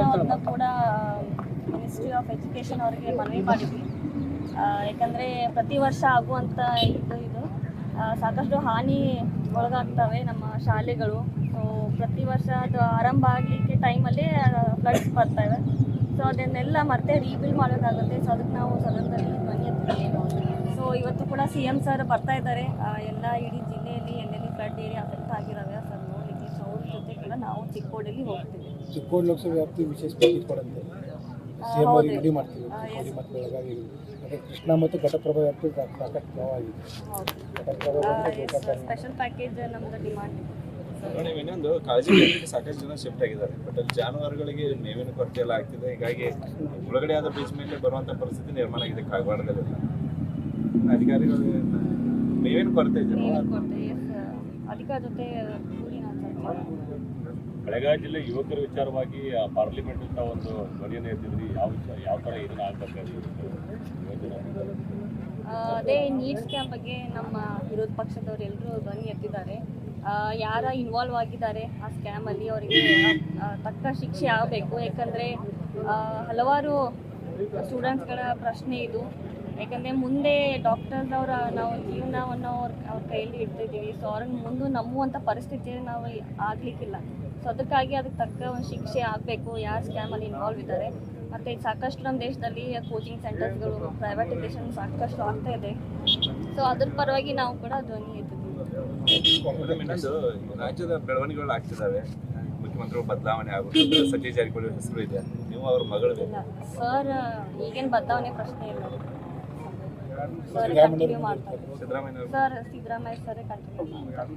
ನಾವು ಅದನ್ನ ಕೂಡ ಮಿನಿಸ್ಟ್ರಿ ಆಫ್ ಎಜುಕೇಶನ್ ಅವರಿಗೆ ಮನವಿ ಮಾಡಿದ್ವಿ. ಯಾಕಂದ್ರೆ ಪ್ರತಿ ವರ್ಷ ಆಗುವಂಥ ಇದು ಇದು ಸಾಕಷ್ಟು ಹಾನಿ ಒಳಗಾಗ್ತವೆ ನಮ್ಮ ಶಾಲೆಗಳು. ಸೊ ಪ್ರತಿ ವರ್ಷ ಅದು ಆರಂಭ ಆಗಲಿಕ್ಕೆ ಟೈಮಲ್ಲಿ ಫ್ಲಡ್ಸ್ ಬರ್ತವೆ ಸೊ ಅದನ್ನೆಲ್ಲ ಮತ್ತೆ ರೀಬಿಲ್ಡ್ ಮಾಡಬೇಕಾಗುತ್ತೆ ಸೊ ಅದಕ್ಕೆ ನಾವು ಸದನದಲ್ಲಿ ಧ್ವನಿ ಸೊ ಇವತ್ತು ಕೂಡ ಸಿ ಎಂ ಸರ್ ಬರ್ತಾ ಇದ್ದಾರೆ. ಎಲ್ಲ ಇಡೀ ಜಿಲ್ಲೆಯಲ್ಲಿ ಎಲ್ಲೆಲ್ಲಿ ಫ್ಲಡ್ ಏರಿಯಾ ಅಫೆಕ್ಟ್ ಆಗಿದ್ದಾವೆ ಸರ್ ನೋಡಲಿಕ್ಕೆ ಸೊ ಅವ್ರ ಜೊತೆ ಕೂಡ ನಾವು ಚಿಕ್ಕೋಡಲ್ಲಿ ಹೋಗ್ತೀವಿ. ಚಿಕ್ಕೋಡಿ ಲೋಕಸಭೆ ವ್ಯಾಪ್ತಿ ವಿಶೇಷ ಪ್ಯಾಕೇಜ್ ಕೊಡಂತೆ ಸಿ ಎಂ ಅವರಿಗೆ ರೆಡಿ ಮಾಡ್ತೀವಿ. ಚಿಕ್ಕೋಡಿ ಮತ್ತು ಬೆಳಗಾವಿ ಮತ್ತು ಕೃಷ್ಣ ಮತ್ತು ಘಟಪ್ರಭಾ ವ್ಯಾಪ್ತಿ ಸಾಕಷ್ಟು ಪ್ರವಾಹ ಆಗಿದೆ. ಘಟಪ್ರಭಾ ಸ್ಪೆಷಲ್ ಪ್ಯಾಕೇಜ್ ನಮ್ದು ಡಿಮಾಂಡ್ ಮೇಡಮ್ ಇನ್ನೊಂದು ಕಾಳಜಿ ಕೇಂದ್ರಕ್ಕೆ ಸಾಕಷ್ಟು ಜನ ಶಿಫ್ಟ್ ಆಗಿದ್ದಾರೆ. ಬಟ್ ಅಲ್ಲಿ ಜಾನುವಾರುಗಳಿಗೆ ಮೇವಿನ ಕೊರತೆ ಎಲ್ಲ ಆಗ್ತಿದೆ. ಹೀಗಾಗಿ ಒಳಗಡೆ ಆದ ಬೀಚ್ ಮೇಲೆ ಬರುವಂತ ಪರಿಸ್ಥಿತಿ ನಿರ್ಮಾಣ ಆಗಿದೆ ಕಾಗವಾಡದಲ್ಲಿ. ಅಧಿಕಾರಿಗಳು ಮೇವಿನ ಕೊರತೆ ಇದೆ. ಅಧಿಕಾರ ಜೊತೆ ಬೆಳಗಾವಿ ಜಿಲ್ಲೆ ಯುವಕರ ವಿಚಾರವಾಗಿ ಪಾರ್ಲಿಮೆಂಟ್ ಅಂತ ಒಂದು ಧ್ವನಿಯನ್ನು ಎತ್ತಿದ್ರಿ. ಯಾವ ಯಾವ ಥರ ಇದನ್ನ ಆಗ್ಬೇಕಾದ್ರೆ ಆ, ಅದೇ ನೀಡ್ಸ್ ಕ್ಯಾಂಪ್ ಬಗ್ಗೆ ನಮ್ಮ ವಿರೋಧ ಪಕ್ಷದವರು ಎಲ್ಲರೂ ಧ್ವನಿ ಎತ್ತಿದ್ದಾರೆ. ಯಾರ ಇನ್ವಾಲ್ವ್ ಆಗಿದ್ದಾರೆ ಆ ಸ್ಕ್ಯಾಮಲ್ಲಿ ಅವರಿಗೆ ತಕ್ಕ ಶಿಕ್ಷೆ ಆಗಬೇಕು. ಯಾಕಂದರೆ ಹಲವಾರು ಸ್ಟೂಡೆಂಟ್ಸ್ಗಳ ಪ್ರಶ್ನೆ ಇದು. ಯಾಕಂದರೆ ಮುಂದೆ ಡಾಕ್ಟರ್ಸ್ ಅವರ ನಾವು ಜೀವನವನ್ನು ಅವ್ರ ಅವ್ರ ಕೈಯಲ್ಲಿ ಇಡ್ತಿದ್ದೀವಿ. ಸೊ ಅವ್ರನ್ನ ಮುಂದೆ ನಂಬುವಂಥ ಪರಿಸ್ಥಿತಿ ನಾವು ಆಗಲಿಕ್ಕಿಲ್ಲ. ಸೊ ಅದಕ್ಕಾಗಿ ಅದಕ್ಕೆ ತಕ್ಕ ಒಂದು ಶಿಕ್ಷೆ ಆಗಬೇಕು. ಯಾರು ಸ್ಕ್ಯಾಮಲ್ಲಿ ಇನ್ವಾಲ್ವ್ ಇದ್ದಾರೆ. ಮತ್ತು ಸಾಕಷ್ಟು ನಮ್ಮ ದೇಶದಲ್ಲಿ ಕೋಚಿಂಗ್ ಸೆಂಟರ್ಸ್ಗಳು ಪ್ರೈವೇಟೈಸೇಷನ್ ಸಾಕಷ್ಟು ಆಗ್ತಾ ಇದೆ. ಸೊ ಅದ್ರ ಪರವಾಗಿ ನಾವು ಕೂಡ ಧ್ವನಿ ಇನ್ನೊಂದು ರಾಜ್ಯದ ಬೆಳವಣಿಗೆಗಳು ಆಗ್ತಿದ್ದಾವೆ. ಮುಖ್ಯಮಂತ್ರಿಗಳು ಬದಲಾವಣೆ ಆಗುತ್ತೆ ಸಚಿವ ಜಾರಕಿಹೊಳಿ ಹೆಸರು ಇದೆ. ನೀವು ಅವ್ರ ಮಗಳು ಇಲ್ಲ. ಸರ್ ಈಗೇನು ಬದಲಾವಣೆ ಪ್ರಶ್ನೆ ಇಲ್ಲ. ಸರ್ ಸಿದ್ದರಾಮಯ್ಯ ಕಂಟಿನ್ಯೂ ಮಾಡ್ತಾರೆ Siddaramaiah sir Siddaramaiah sir continue ಮಾಡ್ತಾರೆ